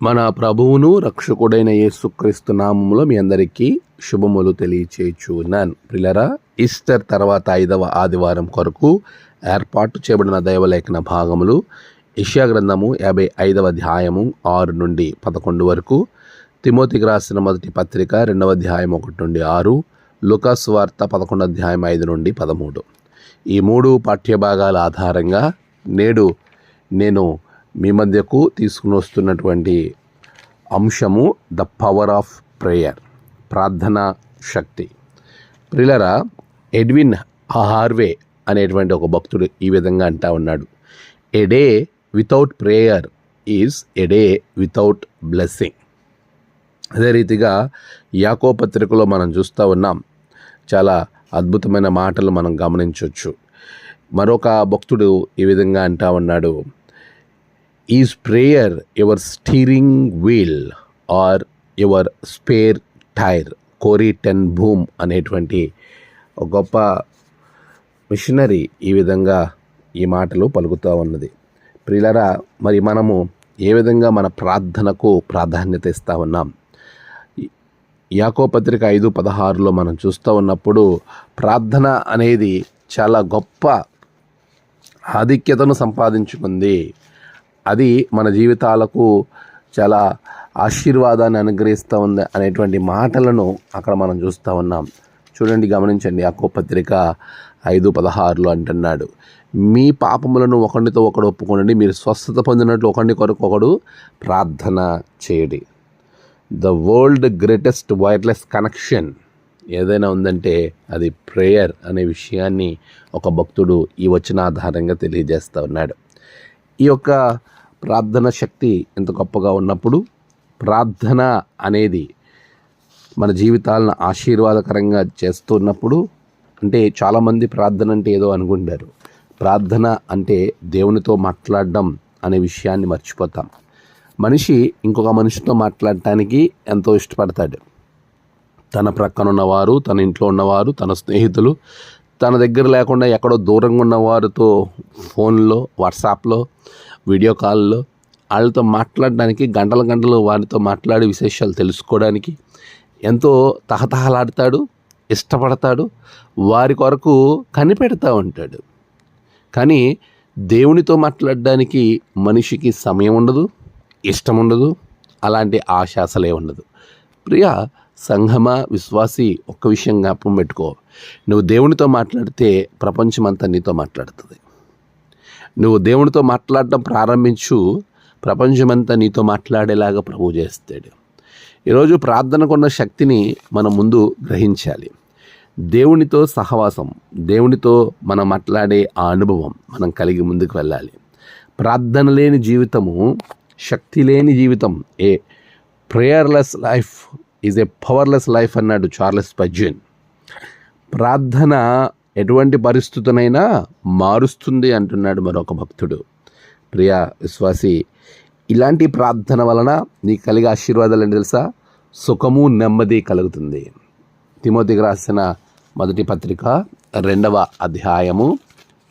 మన ప్రభువును రక్షకుడైన యేసుక్రీస్తు నామములో మీ అందరికీ శుభములు తెలియచేయుచున్నాను ప్రిలరా ఈస్టర్ తర్వాత ఐదవ ఆదివారం కొరకు ఏర్పాటు చేయబడిన దైవలేఖన భాగములు ఇషియా గ్రంథము యాభై ఐదవ అధ్యాయము ఆరు నుండి పదకొండు వరకు తిమోతికి రాసిన మొదటి పత్రిక రెండవ అధ్యాయం ఒకటి నుండి ఆరు లుకాస్ వార్త పదకొండు అధ్యాయం ఐదు నుండి పదమూడు. ఈ మూడు పాఠ్యభాగాల ఆధారంగా నేడు నేను మీ మధ్యకు తీసుకుని వస్తున్నటువంటి అంశము ద పవర్ ఆఫ్ ప్రేయర్ ప్రార్థనా శక్తి. ప్రిలరా ఎడ్విన్ హార్వే అనేటువంటి ఒక భక్తుడు ఈ విధంగా అంటా ఉన్నాడు. A day without prayer is a day day without blessing అదే రీతిగా యాకో పత్రికలో మనం చూస్తూ ఉన్నాం. చాలా అద్భుతమైన మాటలు మనం గమనించవచ్చు మరొక భక్తుడు ఈ విధంగా అంటా ఉన్నాడు. Is prayer your steering wheel or your spare tyre Corrie ten Boom అనేటువంటి ఒక గొప్ప మిషనరీ ఈ విధంగా ఈ మాటలు పలుకుతూ ఉన్నది. ప్రియులరా మరి మనము ఏ విధంగా మన ప్రార్థనకు ప్రాధాన్యత ఇస్తూ ఉన్నాం? యాకో పత్రిక ఐదు పదహారులో మనం చూస్తూ ఉన్నప్పుడు ప్రార్థన అనేది చాలా గొప్ప ఆధిక్యతను సంపాదించుకుంది. అది మన జీవితాలకు చాలా ఆశీర్వాదాన్ని అనుగ్రహిస్తూ ఉంది అనేటువంటి మాటలను అక్కడ మనం చూస్తూ ఉన్నాం. చూడండి గమనించండి. అక్కో పత్రిక ఐదు పదహారులో అంటున్నాడు మీ పాపములను ఒకరితో ఒకడు ఒప్పుకోనండి మీరు స్వస్థత పొందినట్లు ఒకరిని కొరకు ఒకడు ప్రార్థన చేయడి. The world greatest wireless connection ఏదైనా ఉందంటే అది ప్రేయర్ అనే విషయాన్ని ఒక భక్తుడు ఈ వచ్చిన ఆధారంగా తెలియజేస్తూ ఉన్నాడు. ఈ యొక్క ప్రార్థన శక్తి ఎంత గొప్పగా ఉన్నప్పుడు ప్రార్థన అనేది మన జీవితాలను ఆశీర్వాదకరంగా చేస్తున్నప్పుడు అంటే చాలామంది ప్రార్థన అంటే ఏదో అనుకుంటారు. ప్రార్థన అంటే దేవునితో మాట్లాడడం అనే విషయాన్ని మర్చిపోతాం. మనిషి ఇంకొక మనిషితో మాట్లాడటానికి ఎంతో ఇష్టపడతాడు. తన ప్రక్కన ఉన్నవారు తన ఇంట్లో ఉన్నవారు తన స్నేహితులు తన దగ్గర లేకుండా ఎక్కడో దూరంగా ఉన్నవారితో ఫోన్లో వాట్సాప్లో వీడియో కాల్లో వాళ్ళతో మాట్లాడడానికి గంటల గంటలు వారితో మాట్లాడే విశేషాలు తెలుసుకోవడానికి ఎంతో తహతహలాడతాడు ఇష్టపడతాడు వారి కొరకు కనిపెడతా ఉంటాడు. కానీ దేవునితో మాట్లాడడానికి మనిషికి సమయం ఉండదు ఇష్టం ఉండదు అలాంటి ఆశాసలే ఉండదు. ప్రియ సంఘమ విశ్వాసి ఒక్క విషయం జ్ఞాపకం పెట్టుకో. నువ్వు దేవునితో మాట్లాడితే ప్రపంచమంతా నీతో మాట్లాడుతుంది. నువ్వు దేవునితో మాట్లాడటం ప్రారంభించు ప్రపంచమంతా నీతో మాట్లాడేలాగా ప్రభు చేస్తాడు. ఈరోజు ప్రార్థనకున్న శక్తిని మనం ముందు గ్రహించాలి. దేవునితో సహవాసం దేవునితో మనం మాట్లాడే ఆ అనుభవం మనం కలిగి ముందుకు వెళ్ళాలి. ప్రార్థన లేని జీవితము శక్తి లేని జీవితం a prayerless life is a powerless life అన్నాడు చార్లెస్ పజ్జన్ ప్రార్థన ఎటువంటి పరిస్థితునైనా మారుస్తుంది అంటున్నాడు మరొక భక్తుడు. ప్రియ విశ్వాసి ఇలాంటి ప్రార్థన వలన నీకు కలిగే ఆశీర్వాదాలు ఏంటి తెలుసా? సుఖము నెమ్మది కలుగుతుంది. తిమోతికి రాసిన మొదటి పత్రిక రెండవ అధ్యాయము.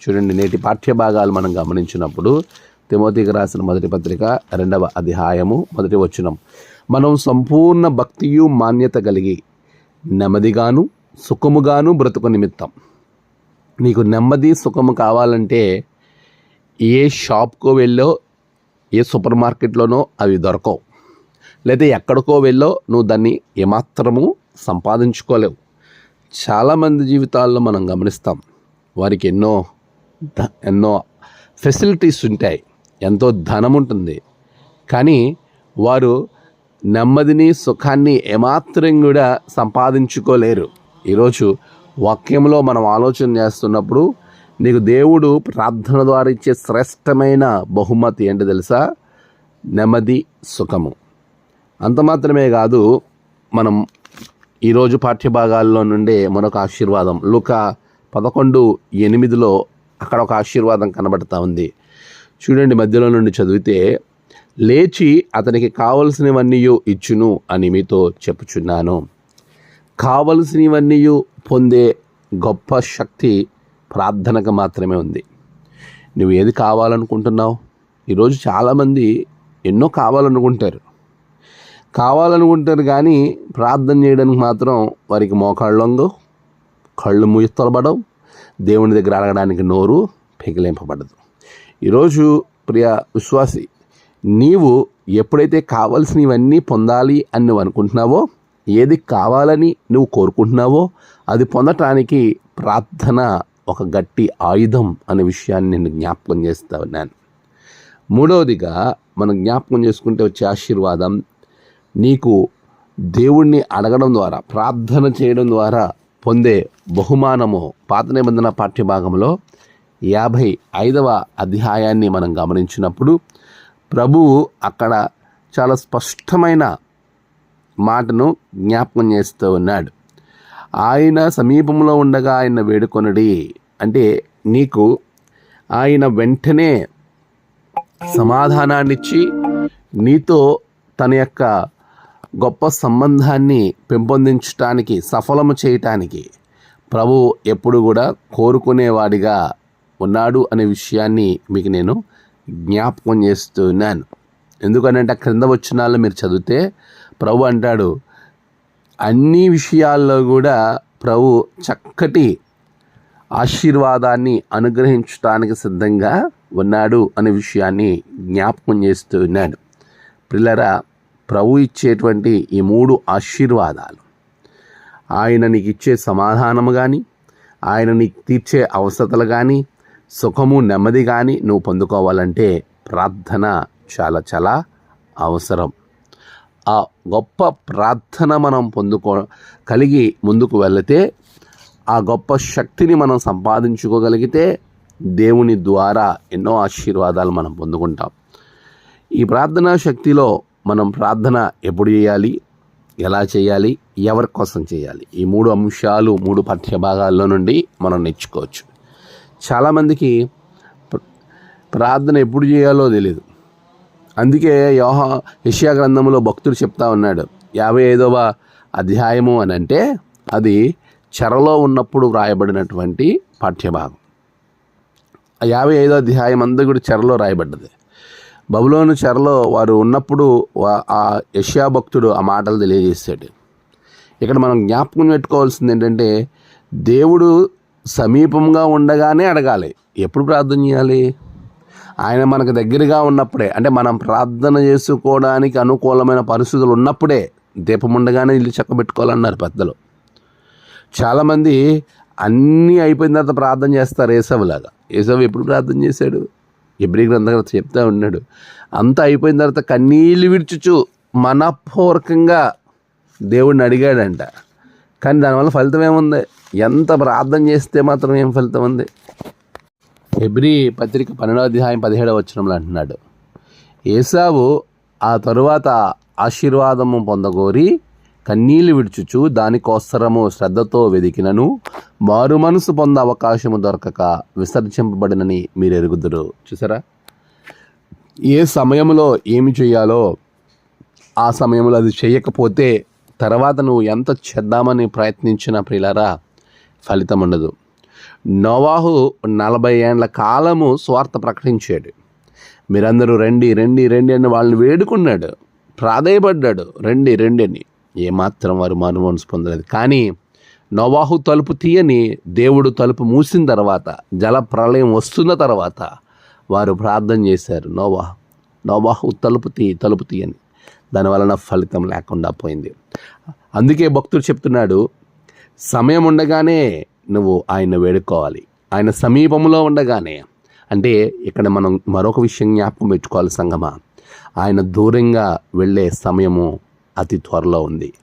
చూడండి నేటి పాఠ్య భాగాలు మనం గమనించినప్పుడు తిమోతికి రాసిన మొదటి పత్రిక రెండవ అధ్యాయము మొదటి వచనం. మనం సంపూర్ణ భక్తియు మాన్యత కలిగి నెమ్మదిగాను సుఖముగాను బ్రతుకు నిమిత్తం. నీకు నెమ్మది సుఖము కావాలంటే ఏ షాప్కో వెళ్ళో ఏ సూపర్ మార్కెట్లోనో అవి దొరకవు. లేదా ఎక్కడికో వెళ్ళో నువ్వు దాన్ని ఏమాత్రము సంపాదించుకోలేవు. చాలామంది జీవితాల్లో మనం గమనిస్తాం వారికి ఎన్నో ఎన్నో ఫెసిలిటీస్ ఉంటాయి ఎంతో ధనం ఉంటుంది కానీ వారు నెమ్మదిని సుఖాన్ని ఏమాత్రం కూడా సంపాదించుకోలేరు. ఈరోజు వాక్యంలో మనం ఆలోచన చేస్తున్నప్పుడు నీకు దేవుడు ప్రార్థన ద్వారా ఇచ్చే శ్రేష్టమైన బహుమతి ఏంటి తెలుసా? నెమ్మది సుఖము. అంత మాత్రమే కాదు మనం ఈరోజు పాఠ్యభాగాల్లో నుండే మరొక ఆశీర్వాదం. లుక పదకొండు ఎనిమిదిలో అక్కడ ఒక ఆశీర్వాదం కనబడతా ఉంది. చూడండి మధ్యలో నుండి చదివితే లేచి అతనికి కావలసినవన్నీ ఇచ్చును అని మీతో చెప్పుచున్నాను. కావలసినవన్నీ పొందే గొప్ప శక్తి ప్రార్థనకు మాత్రమే ఉంది. నువ్వు ఏది కావాలనుకుంటున్నావు? ఈరోజు చాలామంది ఎన్నో కావాలనుకుంటారు. కావాలనుకుంటారు కానీ ప్రార్థన చేయడానికి మాత్రం వారికి మోకాళ్ళొంగు కళ్ళు కళ్ళు ముయ్యతలబడవు దేవుని దగ్గర అడగడానికి నోరు పెగిలింపబడదు. ఈరోజు ప్రియ విశ్వాసి నీవు ఎప్పుడైతే కావలసినవన్నీ పొందాలి అని నువ్వు అనుకుంటున్నావో ఏది కావాలని నువ్వు కోరుకుంటున్నావో అది పొందటానికి ప్రార్థన ఒక గట్టి ఆయుధం అనే విషయాన్ని నేను జ్ఞాపకం చేస్తా ఉన్నాను. మూడవదిగా మనం జ్ఞాపకం చేసుకుంటే వచ్చే ఆశీర్వాదం నీకు దేవుణ్ణి అడగడం ద్వారా ప్రార్థన చేయడం ద్వారా పొందే బహుమానము పాత నిబంధన పాఠ్యభాగంలో యాభై ఐదవ అధ్యాయాన్ని మనం గమనించినప్పుడు ప్రభువు అక్కడ చాలా స్పష్టమైన మాటను జ్ఞాపకం చేస్తూ ఉన్నాడు. ఆయన సమీపంలో ఉండగా ఆయన వేడుకొనడి అంటే నీకు ఆయన వెంటనే సమాధానాన్నిచ్చి నీతో తన యొక్క గొప్ప సంబంధాన్ని పెంపొందించటానికి సఫలము చేయటానికి ప్రభు ఎప్పుడు కూడా కోరుకునేవాడిగా ఉన్నాడు అనే విషయాన్ని మీకు నేను జ్ఞాపకం చేస్తున్నాను ఎందుకనంటే ఆ క్రింద వచ్చినాల్లో మీరు చదివితే ప్రభు అంటాడు అన్ని విషయాల్లో కూడా ప్రభు చక్కటి ఆశీర్వాదాన్ని అనుగ్రహించడానికి సిద్ధంగా ఉన్నాడు అనే విషయాన్ని జ్ఞాపకం చేస్తూ ఉన్నాడు. పిల్లరా ప్రభు ఇచ్చేటువంటి ఈ మూడు ఆశీర్వాదాలు ఆయన నీకు ఇచ్చే సమాధానము కానీ ఆయన నీకు తీర్చే అవసరతలు కానీ సుఖము నెమ్మది కానీ నువ్వు పొందుకోవాలంటే ప్రార్థన చాలా చాలా అవసరం. ఆ గొప్ప ప్రార్థన మనం పొందుకో కలిగి ముందుకు వెళితే ఆ గొప్ప శక్తిని మనం సంపాదించుకోగలిగితే దేవుని ద్వారా ఎన్నో ఆశీర్వాదాలు మనం పొందుకుంటాం. ఈ ప్రార్థనా శక్తిలో మనం ప్రార్థన ఎప్పుడు చేయాలి? ఎలా చేయాలి? ఎవరి కోసం చేయాలి? ఈ మూడు అంశాలు మూడు పాఠ్యభాగాల్లో నుండి మనం నేర్చుకోవచ్చు. చాలామందికి ప్రార్థన ఎప్పుడు చేయాలో తెలియదు అందుకే యోహ యషియా గ్రంథంలో భక్తుడు చెప్తా ఉన్నాడు యాభై ఐదవ అధ్యాయము అని అంటే అది చెరలో ఉన్నప్పుడు వ్రాయబడినటువంటి పాఠ్యభాగం. యాభై ఐదో అధ్యాయం అంతా కూడా చెరలో రాయబడ్డది. బబులోను చెరలో వారు ఉన్నప్పుడు ఆ యష్యా భక్తుడు ఆ మాటలు తెలియజేశాడు ఇక్కడ మనం జ్ఞాపకం పెట్టుకోవాల్సింది ఏంటంటే దేవుడు సమీపంగా ఉండగానే అడగాలి ఎప్పుడు ప్రార్థన చేయాలి? ఆయన మనకు దగ్గరగా ఉన్నప్పుడే అంటే మనం ప్రార్థన చేసుకోవడానికి అనుకూలమైన పరిస్థితులు ఉన్నప్పుడే దీపం ఉండగానే ఇల్లు చక్కబెట్టుకోవాలన్నారు పెద్దలు. చాలామంది అన్నీ అయిపోయిన తర్వాత ప్రార్థన చేస్తారు ఏసవులాగా. ఏసవు ఎప్పుడు ప్రార్థన చేశాడు? ఎబ్రి గ్రంథకర్త చెప్తా ఉన్నాడు. అంతా అయిపోయిన తర్వాత కన్నీళ్ళు విడుచుచు మనపూర్వకంగా దేవుడిని అడిగాడంట. కానీ దానివల్ల ఫలితం ఏముంది? ఎంత ప్రార్థన చేస్తే మాత్రం ఏం ఫలితం ఉంది? హెబ్రి పత్రిక పన్నెండవ అధ్యాయం పదిహేడవ వచనంలో అంటున్నాడు. ఏసావు ఆ తరువాత ఆశీర్వాదము పొందగోరి కన్నీళ్ళు విడుచుచు దానికోసరము శ్రద్ధతో వెదికినను. మారు మనసు పొంద అవకాశము దొరకక విసర్జింపబడినని మీరు ఎరుగుదురు చూసారా? ఏ సమయంలో ఏమి చేయాలో ఆ సమయంలో అది చేయకపోతే తర్వాత నువ్వు ఎంత చేద్దామని ప్రయత్నించిన ప్రియులారా ఫలితం ఉండదు. నోవాహు నలభై ఏండ్ల కాలము స్వార్థ ప్రకటించాడు. మీరందరూ రండి రండి రండి అని వాళ్ళని వేడుకున్నాడు. ప్రాధేయపడ్డాడు. రండి రండి అని. ఏమాత్రం వారు మారు పొందలేదు. కానీ నోవాహు తలుపు తీయని దేవుడు తలుపు మూసిన తర్వాత జల ప్రళయం వస్తున్న తర్వాత వారు ప్రార్థన చేశారు. నోవాహు నోవాహు తలుపు తీ తలుపు తీయని. దాని వలన ఫలితం లేకుండా పోయింది. అందుకే భక్తుడు చెప్తున్నాడు సమయం ఉండగానే నువ్వు ఆయన వేడుకోవాలి. ఆయన సమీపంలో ఉండగానే అంటే ఇక్కడ మనం మరొక విషయం జ్ఞాపకం పెట్టుకోవాలి సంగమా. ఆయన దూరంగా వెళ్ళే సమయము అతి త్వరలో ఉంది.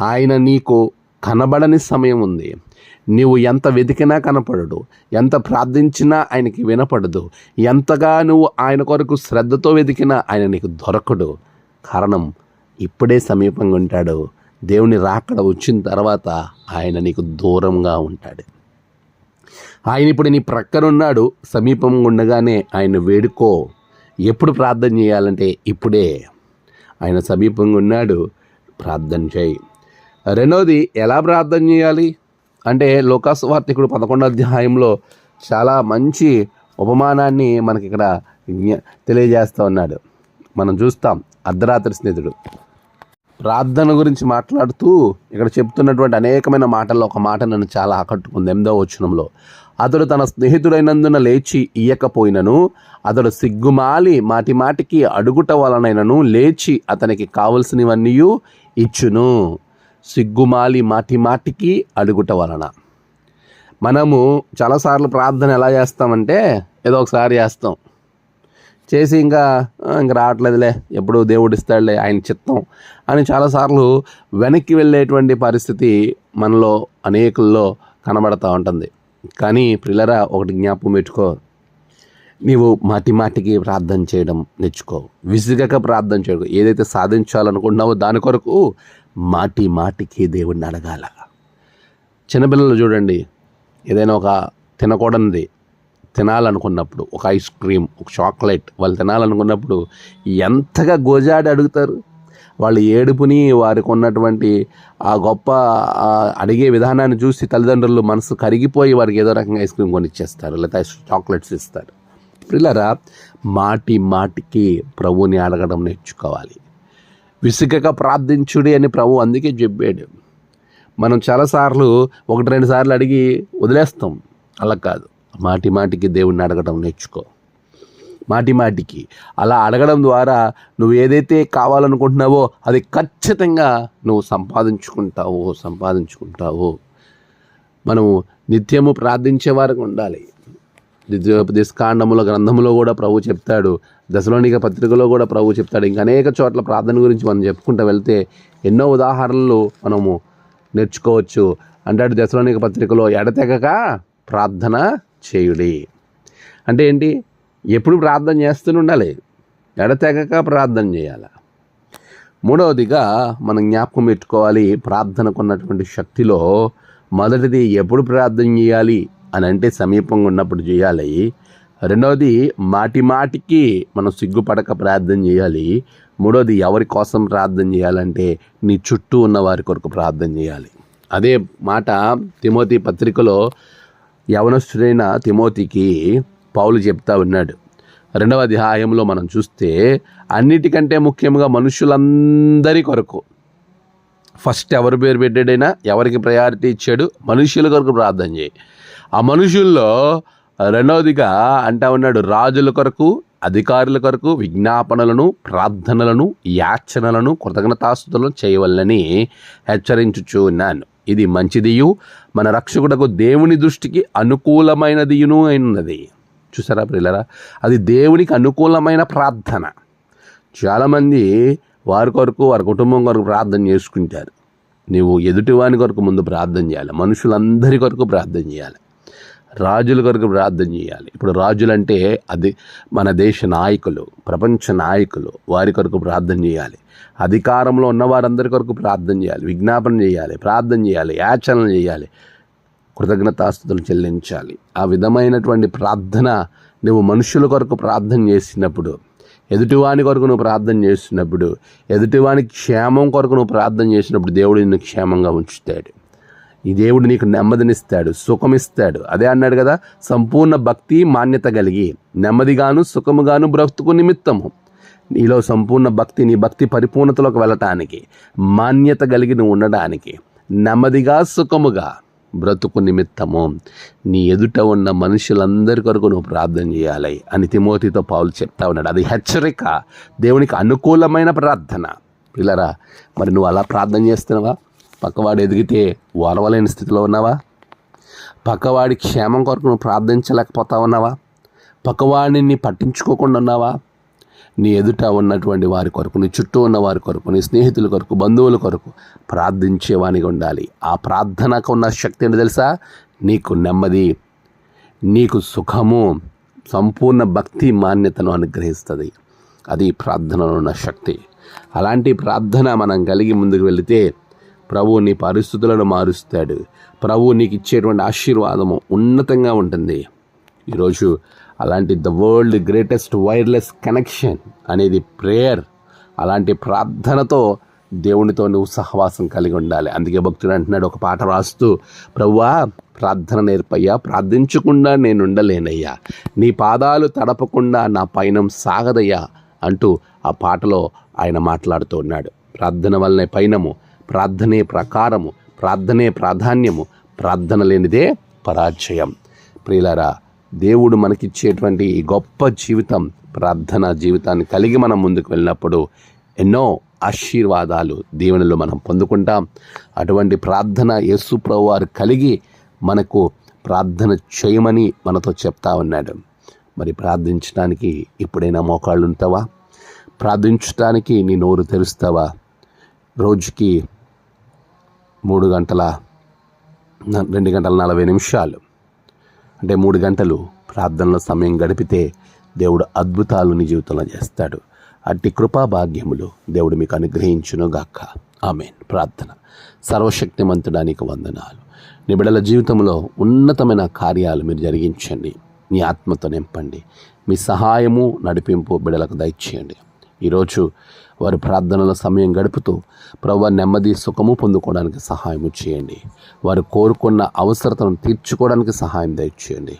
ఆయన నీకు కనబడని సమయం ఉంది. నీవు ఎంత వెతికినా కనపడడు. ఎంత ప్రార్థించినా ఆయనకి వినపడదు. ఎంతగా నువ్వు ఆయన కొరకు శ్రద్ధతో వెతికినా ఆయన నీకు దొరకడు. కారణం ఇప్పుడే సమీపంగా ఉంటాడు దేవుని రాకడ వచ్చిన తర్వాత ఆయన నీకు దూరంగా ఉంటాడు. ఆయన ఇప్పుడు నీ ప్రక్కనున్నాడు సమీపంగా ఉండగానే ఆయన వేడుకో. ఎప్పుడు ప్రార్థన చేయాలంటే ఇప్పుడే. ఆయన సమీపంగా ఉన్నాడు ప్రార్థన చేయి. రెండవది ఎలా ప్రార్థన చేయాలి? అంటే లోకాసువార్తికుడు పదకొండో అధ్యాయంలో చాలా మంచి ఉపమానాన్ని మనకి ఇక్కడ తెలియజేస్తూ ఉన్నాడు. మనం చూస్తాం అర్ధరాత్రి స్నేహితుడు. ప్రార్థన గురించి మాట్లాడుతూ ఇక్కడ చెప్తున్నటువంటి అనేకమైన మాటల్లో ఒక మాట నన్ను చాలా ఆకట్టుకుంది. ఎనిమిదవ వచనంలో అతడు తన స్నేహితుడైనందున లేచి ఇయ్యకపోయినను అతడు సిగ్గుమాలి మాటి మాటికి అడుగుట వలనైనను లేచి అతనికి కావలసినవన్నీ ఇచ్చును. సిగ్గుమాలి మాటి మాటికి అడుగుట వలన. మనము చాలాసార్లు ప్రార్థన ఎలా చేస్తామంటే ఏదో ఒకసారి చేస్తాం. చేసి ఇంకా ఇంకా రావట్లేదులే. ఎప్పుడు దేవుడు ఇస్తాడులే ఆయన చిత్తం అని చాలాసార్లు వెనక్కి వెళ్ళేటువంటి పరిస్థితి మనలో అనేకుల్లో కనబడతా ఉంటుంది. కానీ ప్రిల్లరా ఒకటి జ్ఞాపకం పెట్టుకో. నీవు మాటి మాటికి ప్రార్థన చేయడం నేర్చుకో. విసిగక ప్రార్థన చేయడం ఏదైతే సాధించాలనుకుంటున్నావో దాని కొరకు మాటి మాటికి దేవుడిని అడగాల. చిన్నపిల్లలు చూడండి. ఏదైనా ఒక తినకూడనిది. తినాలనుకున్నప్పుడు ఒక ఐస్ క్రీమ్ ఒక చాక్లెట్ వాళ్ళు తినాలనుకున్నప్పుడు ఎంతగా గోజాడి అడుగుతారు? వాళ్ళ ఏడుపుని వారికి ఉన్నటువంటి ఆ గొప్ప అడిగే విధానాన్ని చూసి తల్లిదండ్రులు మనసు కరిగిపోయి వారికి ఏదో రకంగా ఐస్ క్రీమ్ కొనిచ్చేస్తారు లేదా చాక్లెట్స్ ఇస్తారు. పిల్లరా మాటి మాటికి ప్రభుని అడగడం నేర్చుకోవాలి. విసుగక ప్రార్థించుడి అని ప్రభు అందుకే చెప్పాడు. మనం చాలాసార్లు ఒకటి రెండు సార్లు అడిగి వదిలేస్తాం. అలా కాదు. మాటి మాటికి దేవుణ్ణి అడగడం నేర్చుకో. మాటి మాటికి. అలా అడగడం ద్వారా నువ్వు ఏదైతే కావాలనుకుంటున్నావో అది ఖచ్చితంగా నువ్వు సంపాదించుకుంటావు సంపాదించుకుంటావు. మనము నిత్యము ప్రార్థించే వారికి ఉండాలి. దిశకాండముల గ్రంథములో కూడా ప్రభు చెప్తాడు. దశలోనిక పత్రికలో కూడా ప్రభు చెప్తాడు. ఇంకా అనేక చోట్ల ప్రార్థన గురించి మనం చెప్పుకుంటూ వెళ్తే ఎన్నో ఉదాహరణలు మనము నేర్చుకోవచ్చు. అంటాడు దశలోనిక పత్రికలో ఎడతెగక ప్రార్థన చేయుడి. అంటే ఏంటి? ఎప్పుడు ప్రార్థన చేస్తూనే ఉండాలి. ఎడతెగక ప్రార్థన చేయాలి. మూడవదిగా మనం జ్ఞాపకం పెట్టుకోవాలి ప్రార్థనకు ఉన్నటువంటి శక్తిలో మొదటిది ఎప్పుడు ప్రార్థన చేయాలి అని అంటే సమీపంగా ఉన్నప్పుడు చేయాలి. రెండవది మాటి మాటికి మనం సిగ్గుపడక ప్రార్థన చేయాలి. మూడవది ఎవరి కోసం ప్రార్థన చేయాలంటే నీ చుట్టూ ఉన్న వారి కొరకు ప్రార్థన చేయాలి. అదే మాట తిమోతి పత్రికలో యవనస్తుడైన తిమోతికి పౌలు చెప్తా ఉన్నాడు. రెండవ అధ్యాయంలో మనం చూస్తే అన్నిటికంటే ముఖ్యంగా మనుషులందరి కొరకు ఫస్ట్ ఎవరి పేరు పెట్టాడైనా ఎవరికి ప్రయారిటీ ఇచ్చాడు? మనుషుల కొరకు ప్రార్థన చేయి. ఆ మనుషుల్లో రెండవదిగా అంటా ఉన్నాడు రాజుల కొరకు అధికారుల కొరకు విజ్ఞాపనలను ప్రార్థనలను యాచనలను కృతజ్ఞతాస్తులను చేయవలని హెచ్చరించుచు ఉన్నాను. ఇది మంచిదియు. మన రక్షకుడకు దేవుని దృష్టికి అనుకూలమైనదియును అయినది. చూసారా ప్రిల్లరా అది దేవునికి అనుకూలమైన ప్రార్థన. చాలామంది వారి కొరకు వారి కుటుంబం కొరకు ప్రార్థన చేసుకుంటారు. నీవు ఎదుటివాని కొరకు ముందు ప్రార్థన చేయాలి. మనుషులందరి కొరకు ప్రార్థన చేయాలి. రాజుల కొరకు ప్రార్థన చేయాలి. ఇప్పుడు రాజులంటే అది మన దేశ నాయకులు ప్రపంచ నాయకులు వారి కొరకు ప్రార్థన చేయాలి. అధికారంలో ఉన్న వారందరి కొరకు ప్రార్థన చేయాలి. విజ్ఞాపన చేయాలి ప్రార్థన చేయాలి యాచనలు చేయాలి కృతజ్ఞతాస్తుతులు చెల్లించాలి. ఆ విధమైనటువంటి ప్రార్థన నువ్వు మనుషుల కొరకు ప్రార్థన చేసినప్పుడు ఎదుటివాని కొరకు నువ్వు ప్రార్థన చేస్తున్నప్పుడు ఎదుటివాని క్షేమం కొరకు నువ్వు ప్రార్థన చేసినప్పుడు దేవుడు నిన్ను క్షేమంగా ఉంచుతాడు. ఈ దేవుడు నీకు నెమ్మదినిస్తాడు సుఖమిస్తాడు. అదే అన్నాడు కదా సంపూర్ణ భక్తి మాన్యత కలిగి. నెమ్మదిగాను సుఖముగాను బ్రతుకు నిమిత్తము. నీలో సంపూర్ణ భక్తి నీ భక్తి పరిపూర్ణతలోకి వెళ్ళటానికి మాన్యత కలిగి నువ్వు ఉండడానికి నెమ్మదిగా సుఖముగా బ్రతుకు నిమిత్తము. నీ ఎదుట ఉన్న మనుషులందరి కొరకు నువ్వు ప్రార్థన చేయాలి అని తిమోతితో పావులు చెప్తా ఉన్నాడు. అది హెచ్చరిక దేవునికి అనుకూలమైన ప్రార్థన. పిల్లరా మరి నువ్వు అలా ప్రార్థన చేస్తున్నావా? పక్కవాడు ఎదిగితే ఓర్వలేని స్థితిలో ఉన్నావా? పక్కవాడి క్షేమం కొరకు నువ్వు ప్రార్థించలేకపోతా ఉన్నావా? పక్కవాడిని పట్టించుకోకుండా ఉన్నావా? నీ ఎదుట ఉన్నటువంటి వారి కొరకు నీ చుట్టూ ఉన్న వారి కొరకు నీ స్నేహితుల కొరకు బంధువుల కొరకు ప్రార్థించేవానిగా ఉండాలి. ఆ ప్రార్థనకు ఉన్న శక్తి అని తెలుసా? నీకు నెమ్మది నీకు సుఖము సంపూర్ణ భక్తి మాన్యతను అనుగ్రహిస్తుంది. అది ప్రార్థనలో ఉన్న శక్తి. అలాంటి ప్రార్థన మనం కలిగి ముందుకు వెళితే ప్రభువు నీ పరిస్థితులను మారుస్తాడు. ప్రభువు నీకు ఇచ్చేటువంటి ఆశీర్వాదము ఉన్నతంగా ఉంటుంది. ఈరోజు అలాంటి the world greatest wireless connection అనేది ప్రేయర్ అలాంటి ప్రార్థనతో దేవునితో నువ్వు సహవాసం కలిగి ఉండాలి. అందుకే భక్తుడు అంటున్నాడు ఒక పాట రాస్తూ ప్రభువా ప్రార్థన నేర్పయ్యా ప్రార్థించకుండా నేను ఉండలేనయ్యా. నీ పాదాలు తడపకుండా నా పయనం సాగదయ్యా అంటూ ఆ పాటలో ఆయన మాట్లాడుతూ ఉన్నాడు. ప్రార్థన వల్లనే పైనము ప్రార్థనే ప్రకారము ప్రార్థనే ప్రాధాన్యము ప్రార్థన లేనిదే పరాజయం. ప్రియులారా దేవుడు మనకిచ్చేటువంటి ఈ గొప్ప జీవితం ప్రార్థన జీవితాన్ని కలిగి మనం ముందుకు వెళ్ళినప్పుడు ఎన్నో ఆశీర్వాదాలు దీవెనలు మనం పొందుకుంటాం. అటువంటి ప్రార్థన యేసు వారు కలిగి మనకు ప్రార్థన చేయమని మనతో చెప్తా ఉన్నాడు. మరి ప్రార్థించడానికి ఇప్పుడైనా మోకాళ్ళు ఉంటావా ప్రార్థించడానికి నీ నోరు తెరుస్తావా? రోజుకి మూడు గంటల రెండు గంటల నలభై నిమిషాలు. అంటే మూడు గంటలు ప్రార్థనలో సమయం గడిపితే దేవుడు అద్భుతాలు నీ జీవితంలో చేస్తాడు. అట్టి కృపాభాగ్యములు దేవుడు మీకు అనుగ్రహించునుగాక. ఆమెన్. ప్రార్థన. సర్వశక్తిమంతుడానికి వందనాలు. నీ బిడల జీవితంలో ఉన్నతమైన కార్యాలు మీరు జరిగించండి. నీ ఆత్మతో నింపండి. మీ సహాయము నడిపింపు బిడలకు దయచేయండి. ఈరోజు వారు ప్రార్థనల సమయం గడుపుతూ ప్రభు నెమ్మది సుఖము పొందుకోవడానికి సహాయం చేయండి. వారు కోరుకున్న అవసరతను తీర్చుకోవడానికి సహాయం దయచేయండి.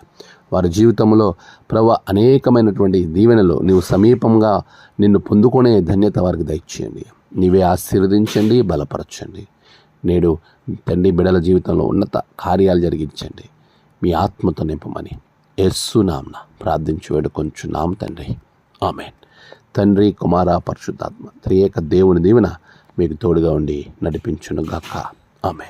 వారి జీవితంలో ప్రభు అనేకమైనటువంటి దీవెనలు నీవు సమీపంగా నిన్ను పొందుకునే ధన్యత వారికి దయచేయండి. నీవే ఆశీర్వదించండి బలపరచండి. నేడు తండ్రి బిడల జీవితంలో ఉన్నత కార్యాలు జరిగించండి. మీ ఆత్మతో నింపమని ఎస్సు నామ్న ప్రార్థించి వేడుకొంచు నామ తండ్రి. ఆమెన్. తండ్రి కుమార పరిశుద్ధాత్మ త్రియేక దేవుని దీవెన మీకు తోడుగా ఉండి నడిపించునుగాక. గాక